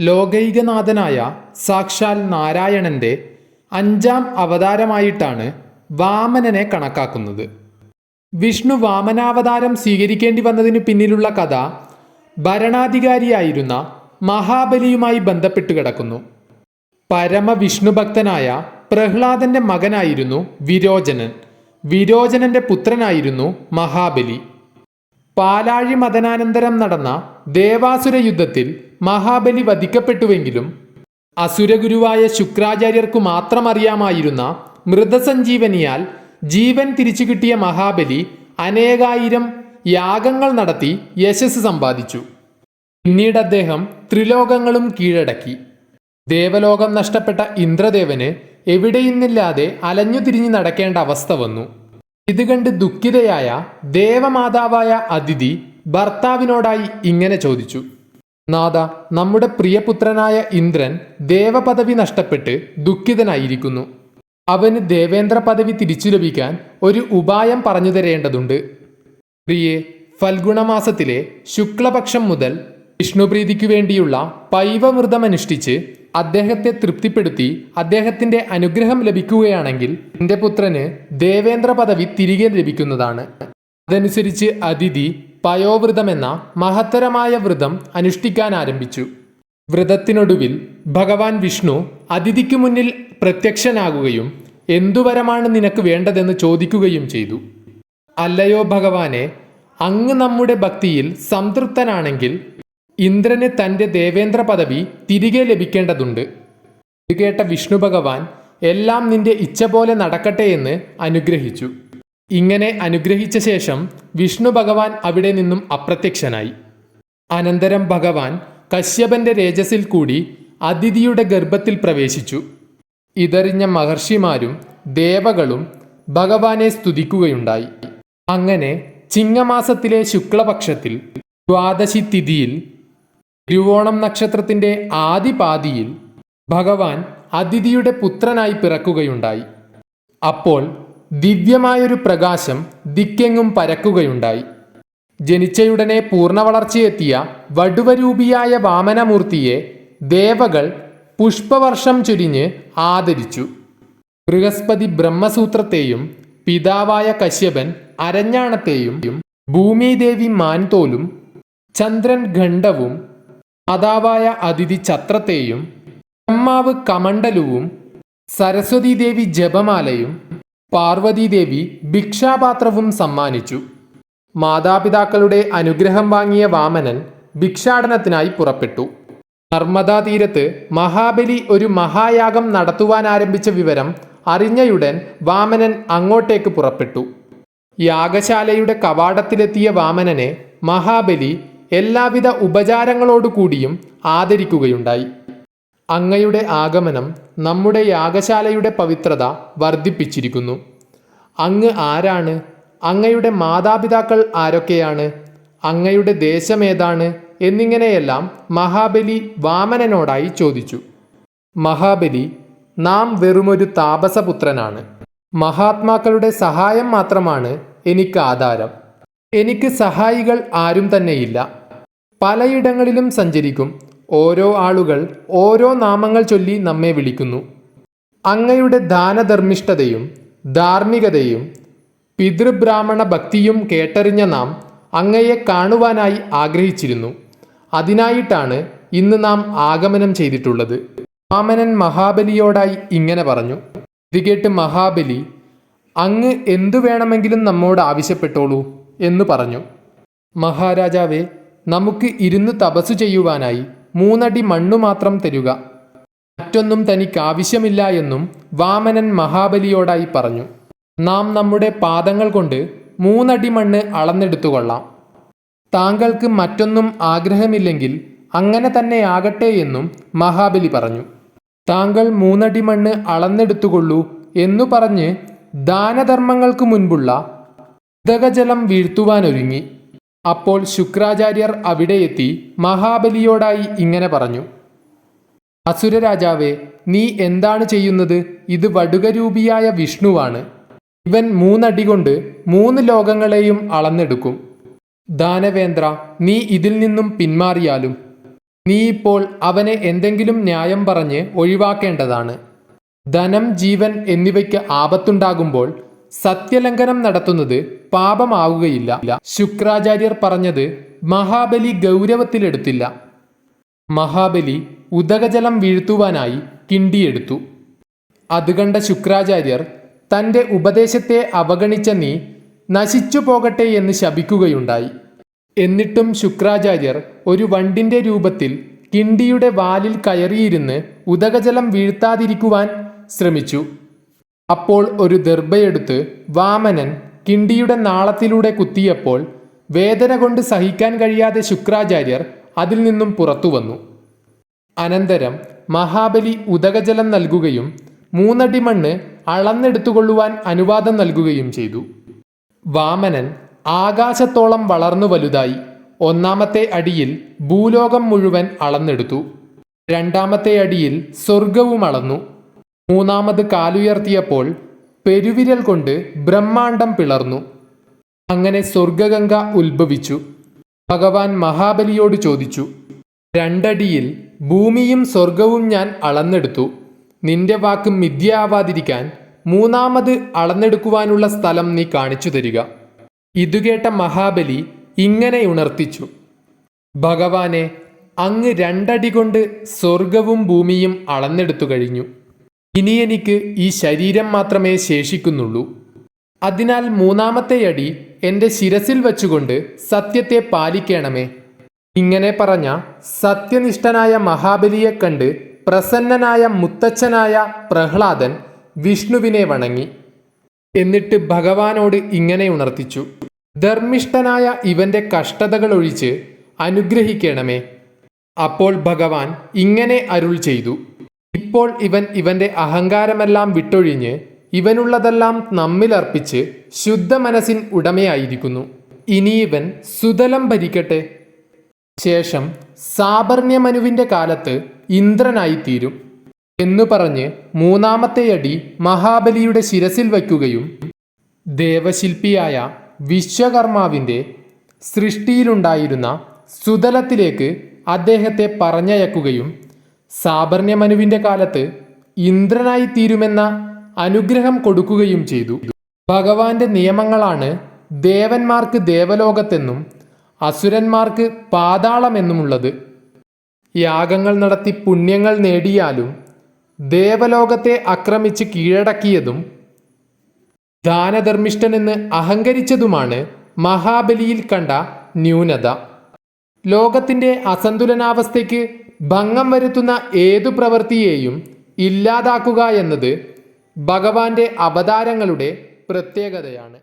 ലോകൈകനാഥനായ സാക്ഷാൽ നാരായണന്റെ അഞ്ചാം അവതാരമായിട്ടാണ് വാമനനെ കണക്കാക്കുന്നത്. വിഷ്ണു വാമനാവതാരം സ്വീകരിക്കേണ്ടി വന്നതിന് പിന്നിലുള്ള കഥ ഭരണാധികാരിയായിരുന്ന മഹാബലിയുമായി ബന്ധപ്പെട്ട് കിടക്കുന്നു. പരമവിഷ്ണുഭക്തനായ പ്രഹ്ലാദന്റെ മകനായിരുന്നു വിരോചനൻ. വിരോചനന്റെ പുത്രനായിരുന്നു മഹാബലി. പാലാഴി മതനാനന്തരം നടന്ന ദേവാസുര യുദ്ധത്തിൽ മഹാബലി വധിക്കപ്പെട്ടുവെങ്കിലും അസുരഗുരുവായ ശുക്രാചാര്യർക്കു മാത്രം അറിയാമായിരുന്ന മൃതസഞ്ജീവനിയാൽ ജീവൻ തിരിച്ചു കിട്ടിയ മഹാബലി അനേകായിരം യാഗങ്ങൾ നടത്തി യശസ് സമ്പാദിച്ചു. പിന്നീട് അദ്ദേഹം ത്രിലോകങ്ങളും കീഴടക്കി. ദേവലോകം നഷ്ടപ്പെട്ട ഇന്ദ്രദേവന് എവിടെയുന്നില്ലാതെ അലഞ്ഞു തിരിഞ്ഞു നടക്കേണ്ട അവസ്ഥ വന്നു. ഇത് കണ്ട് ദുഃഖിതയായ ദേവമാതാവായ അതിഥി ഭർത്താവിനോടായി ഇങ്ങനെ ചോദിച്ചു. നാഥ നമ്മുടെ പ്രിയപുത്രനായ ഇന്ദ്രൻ ദേവപദവി നഷ്ടപ്പെട്ട് ദുഃഖിതനായിരിക്കുന്നു. അവന് ദേവേന്ദ്ര പദവി തിരിച്ചു ലഭിക്കാൻ ഒരു ഉപായം പറഞ്ഞു തരേണ്ടതുണ്ട്. പ്രിയെ ഫൽഗുണമാസത്തിലെ ശുക്ലപക്ഷം മുതൽ വിഷ്ണുപ്രീതിക്കു വേണ്ടിയുള്ള പൈവമൃതമനുഷ്ഠിച്ച് അദ്ദേഹത്തെ തൃപ്തിപ്പെടുത്തി അദ്ദേഹത്തിന്റെ അനുഗ്രഹം ലഭിക്കുകയാണെങ്കിൽ എന്റെ പുത്രന് ദേവേന്ദ്ര പദവി തിരികെ ലഭിക്കുന്നതാണ്. അതനുസരിച്ച് അതിഥി പയോവ്രതമെന്ന മഹത്തരമായ വ്രതം അനുഷ്ഠിക്കാൻ ആരംഭിച്ചു. വ്രതത്തിനൊടുവിൽ ഭഗവാൻ വിഷ്ണു അതിഥിക്കു മുന്നിൽ പ്രത്യക്ഷനാകുകയും എന്തുവരമാണ് നിനക്ക് വേണ്ടതെന്ന് ചോദിക്കുകയും ചെയ്തു. അല്ലയോ ഭഗവാനെ അങ്ങ് നമ്മുടെ ഭക്തിയിൽ സംതൃപ്തനാണെങ്കിൽ ഇന്ദ്രന് തന്റെ ദേവേന്ദ്ര പദവി തിരികെ ലഭിക്കേണ്ടതുണ്ട്. കേട്ട വിഷ്ണു ഭഗവാൻ എല്ലാം നിന്റെ ഇച്ഛ പോലെ നടക്കട്ടെ എന്ന് അനുഗ്രഹിച്ചു. ഇങ്ങനെ അനുഗ്രഹിച്ച ശേഷം വിഷ്ണു ഭഗവാൻ അവിടെ നിന്നും അപ്രത്യക്ഷനായി. അനന്തരം ഭഗവാൻ കശ്യപന്റെ രേജസിൽ കൂടി അതിഥിയുടെ ഗർഭത്തിൽ പ്രവേശിച്ചു. ഇതറിഞ്ഞ മഹർഷിമാരും ദേവകളും ഭഗവാനെ സ്തുതിക്കുകയുണ്ടായി. അങ്ങനെ ചിങ്ങമാസത്തിലെ ശുക്ലപക്ഷത്തിൽ ദ്വാദശി തിഥിയിൽ തിരുവോണം നക്ഷത്രത്തിന്റെ ആദിപാതിയിൽ ഭഗവാൻ അതിഥിയുടെ പുത്രനായി പിറക്കുകയുണ്ടായി. അപ്പോൾ ദിവ്യമായൊരു പ്രകാശം ദിക്കെങ്ങും പരക്കുകയുണ്ടായി. ജനിച്ചയുടനെ പൂർണ വളർച്ചയെത്തിയ വടുവരൂപിയായ വാമനമൂർത്തിയെ ദേവകൾ പുഷ്പവർഷം ചൊരിഞ്ഞ് ആദരിച്ചു. ബൃഹസ്പതി ബ്രഹ്മസൂത്രത്തെയും പിതാവായ കശ്യപൻ അരഞ്ഞാണത്തെയും ഭൂമിദേവി മാൻതോലും ചന്ദ്രൻ ഖണ്ഡവും മാതാവായ അതിഥി ഛത്രത്തെയും ബ്രഹ്മാവ് കമണ്ഡലുവും സരസ്വതീദേവി ജപമാലയും പാർവതീദേവി ഭിക്ഷാപാത്രവും സമ്മാനിച്ചു. മാതാപിതാക്കളുടെ അനുഗ്രഹം വാങ്ങിയ വാമനൻ ഭിക്ഷാടനത്തിനായി പുറപ്പെട്ടു. നർമ്മദാ തീരത്ത് മഹാബലി ഒരു മഹായാഗം നടത്തുവാൻ ആരംഭിച്ച വിവരം അറിഞ്ഞയുടൻ വാമനൻ അങ്ങോട്ടേക്ക് പുറപ്പെട്ടു. യാഗശാലയുടെ കവാടത്തിലെത്തിയ വാമനനെ മഹാബലി എല്ലാവിധ ഉപചാരങ്ങളോടുകൂടിയും ആദരിക്കുകയുണ്ടായി. അങ്ങയുടെ ആഗമനം നമ്മുടെ യാഗശാലയുടെ പവിത്രത വർദ്ധിപ്പിച്ചിരിക്കുന്നു. അങ്ങ് ആരാണ്? അങ്ങയുടെ മാതാപിതാക്കൾ ആരൊക്കെയാണ്? അങ്ങയുടെ ദേശമേതാണ്? എന്നിങ്ങനെയെല്ലാം മഹാബലി വാമനനോടായി ചോദിച്ചു. മഹാബലി നാം വെറുമൊരു താപസപുത്രനാണ്. മഹാത്മാക്കളുടെ സഹായം മാത്രമാണ് എനിക്ക് ആധാരം. എനിക്ക് സഹായികൾ ആരും തന്നെയില്ല. പലയിടങ്ങളിലും സഞ്ചരിക്കും. ഓരോ ആളുകൾ ഓരോ നാമങ്ങൾ ചൊല്ലി നമ്മെ വിളിക്കുന്നു. അങ്ങയുടെ ദാനധർമ്മിഷ്ഠതയും ധാർമ്മികതയും പിതൃബ്രാഹ്മണ ഭക്തിയും കേട്ടറിഞ്ഞ നാം അങ്ങയെ കാണുവാനായി ആഗ്രഹിച്ചിരുന്നു. അതിനായിട്ടാണ് ഇന്ന് നാം ആഗമനം ചെയ്തിട്ടുള്ളത്. വാമനൻ മഹാബലിയോടായി ഇങ്ങനെ പറഞ്ഞു. ഇത് കേട്ട് മഹാബലി അങ്ങ് എന്തു വേണമെങ്കിലും നമ്മോട് ആവശ്യപ്പെട്ടോളൂ എന്ന് പറഞ്ഞു. മഹാരാജാവേ നമുക്ക് ഇരുന്ന് തപസ് ചെയ്യുവാനായി മൂന്നടി മണ്ണു മാത്രം തരുക. മറ്റൊന്നും തനിക്ക് ആവശ്യമില്ല എന്നും വാമനൻ മഹാബലിയോടായി പറഞ്ഞു. നാം നമ്മുടെ പാദങ്ങൾ കൊണ്ട് മൂന്നടി മണ്ണ് അളന്നെടുത്തുകൊള്ളാം. താങ്കൾക്ക് മറ്റൊന്നും ആഗ്രഹമില്ലെങ്കിൽ അങ്ങനെ തന്നെ ആകട്ടെ എന്നും മഹാബലി പറഞ്ഞു. താങ്കൾ മൂന്നടി മണ്ണ് അളന്നെടുത്തുകൊള്ളൂ എന്നു പറഞ്ഞ് ദാനധർമ്മങ്ങൾക്ക് മുൻപുള്ള ഉദകജലം വീഴ്ത്തുവാനൊരുങ്ങി. അപ്പോൾ ശുക്രാചാര്യർ അവിടെ എത്തി മഹാബലിയോടായി ഇങ്ങനെ പറഞ്ഞു. അസുരരാജാവേ നീ എന്താണ് ചെയ്യുന്നത്? ഇത് വടുകരൂപിയായ വിഷ്ണുവാണ്. ഇവൻ മൂന്നടി കൊണ്ട് മൂന്ന് ലോകങ്ങളെയും അളന്നെടുക്കും. ദാനവേന്ദ്ര നീ ഇതിൽ നിന്നും പിന്മാറിയാലും. നീ ഇപ്പോൾ അവനെ എന്തെങ്കിലും ന്യായം പറഞ്ഞ് ഒഴിവാക്കേണ്ടതാണ്. ധനം ജീവൻ എന്നിവയ്ക്ക് ആപത്തുണ്ടാകുമ്പോൾ സത്യലംഘനം നടത്തുന്നത് പാപമാവുകയില്ല. ശുക്രാചാര്യർ പറഞ്ഞത് മഹാബലി ഗൗരവത്തിലെടുത്തില്ല. മഹാബലി ഉദകജലം വീഴ്ത്തുവാനായി കിണ്ടിയെടുത്തു. അത് കണ്ട ശുക്രാചാര്യർ തന്റെ ഉപദേശത്തെ അവഗണിച്ച നീ നശിച്ചു പോകട്ടെ എന്ന് ശപിക്കുകയുണ്ടായി. എന്നിട്ടും ശുക്രാചാര്യർ ഒരു വണ്ടിന്റെ രൂപത്തിൽ കിണ്ടിയുടെ വാലിൽ കയറിയിരുന്ന് ഉദകജലം വീഴ്ത്താതിരിക്കുവാൻ ശ്രമിച്ചു. അപ്പോൾ ഒരു ദർഭയെടുത്ത് വാമനൻ കിണ്ടിയുടെ നാളത്തിലൂടെ കുത്തിയപ്പോൾ വേദന കൊണ്ട് സഹിക്കാൻ കഴിയാതെ ശുക്രാചാര്യർ അതിൽ നിന്നും പുറത്തു വന്നു. അനന്തരം മഹാബലി ഉദകജലം നൽകുകയും മൂന്നടി മണ്ണ് അളന്നെടുത്തുകൊള്ളുവാൻ അനുവാദം നൽകുകയും ചെയ്തു. വാമനൻ ആകാശത്തോളം വളർന്നു വലുതായി ഒന്നാമത്തെ അടിയിൽ ഭൂലോകം മുഴുവൻ അളന്നെടുത്തു. രണ്ടാമത്തെ അടിയിൽ സ്വർഗവും അളന്നു. മൂന്നാമത് കാലുയർത്തിയപ്പോൾ പെരുവിരൽ കൊണ്ട് ബ്രഹ്മാണ്ടം പിളർന്നു. അങ്ങനെ സ്വർഗഗംഗ ഉത്ഭവിച്ചു. ഭഗവാൻ മഹാബലിയോട് ചോദിച്ചു രണ്ടടിയിൽ ഭൂമിയും സ്വർഗവും ഞാൻ അളന്നെടുത്തു. നിന്റെ വാക്ക് മിഥ്യയാവാതിരിക്കാൻ മൂന്നാമത് അളന്നെടുക്കുവാനുള്ള സ്ഥലം നീ കാണിച്ചു തരിക ഇതുകേട്ട മഹാബലി ഇങ്ങനെ ഉണർത്തിച്ചു ഭഗവാനെ അങ്ങ് രണ്ടടി കൊണ്ട് സ്വർഗവും ഭൂമിയും അളന്നെടുത്തു കഴിഞ്ഞു. ഇനി എനിക്ക് ഈ ശരീരം മാത്രമേ ശേഷിക്കുന്നുള്ളൂ. അതിനാൽ മൂന്നാമത്തെ അടി എന്റെ ശിരസിൽ വച്ചുകൊണ്ട് സത്യത്തെ പാലിക്കണമേ. ഇങ്ങനെ പറഞ്ഞ സത്യനിഷ്ഠനായ മഹാബലിയെ കണ്ട് പ്രസന്നനായ മുത്തച്ഛനായ പ്രഹ്ലാദൻ വിഷ്ണുവിനെ വണങ്ങി. എന്നിട്ട് ഭഗവാനോട് ഇങ്ങനെ ഉണർത്തിച്ചു. ധർമ്മിഷ്ഠനായ ഇവന്റെ കഷ്ടതകൾ ഒഴിച്ച് അനുഗ്രഹിക്കണമേ. അപ്പോൾ ഭഗവാൻ ഇങ്ങനെ അരുൾ ചെയ്തു. ഇപ്പോൾ ഇവൻ ഇവന്റെ അഹങ്കാരമെല്ലാം വിട്ടൊഴിഞ്ഞ് ഇവനുള്ളതെല്ലാം നമ്മിലർപ്പിച്ച് ശുദ്ധ മനസ്സിൻ ഉടമയായിരിക്കുന്നു. ഇനി ഇവൻ സുതലം ഭരിക്കട്ടെ. ശേഷം സാബർണ്യമനുവിന്റെ കാലത്ത് ഇന്ദ്രനായിത്തീരും എന്നു പറഞ്ഞ് മൂന്നാമത്തെ അടി മഹാബലിയുടെ ശിരസിൽ വയ്ക്കുകയും ദേവശില്പിയായ വിശ്വകർമാവിന്റെ സൃഷ്ടിയിലുണ്ടായിരുന്ന സുതലത്തിലേക്ക് അദ്ദേഹത്തെ പറഞ്ഞയക്കുകയും സാബർണ്യമനുവിന്റെ കാലത്ത് ഇന്ദ്രനായി തീരുമെന്ന അനുഗ്രഹം കൊടുക്കുകയും ചെയ്തു. ഭഗവാന്റെ നിയമങ്ങളാണ് ദേവന്മാർക്ക് ദേവലോകത്തെന്നും അസുരന്മാർക്ക് പാതാളമെന്നുമുള്ളത്. യാഗങ്ങൾ നടത്തി പുണ്യങ്ങൾ നേടിയാലും ദേവലോകത്തെ ആക്രമിച്ച് കീഴടക്കിയതും ദാനധർമ്മിഷ്ഠനെന്ന് അഹങ്കരിച്ചതുമാണ് മഹാബലിയിൽ കണ്ട ന്യൂനത. ലോകത്തിന്റെ അസന്തുലനാവസ്ഥയ്ക്ക് ഭംഗം വരുത്തുന്ന ഏതു പ്രവൃത്തിയെയും ഇല്ലാതാക്കുക എന്നത് ഭഗവാന്റെ അവതാരങ്ങളുടെ പ്രത്യേകതയാണ്.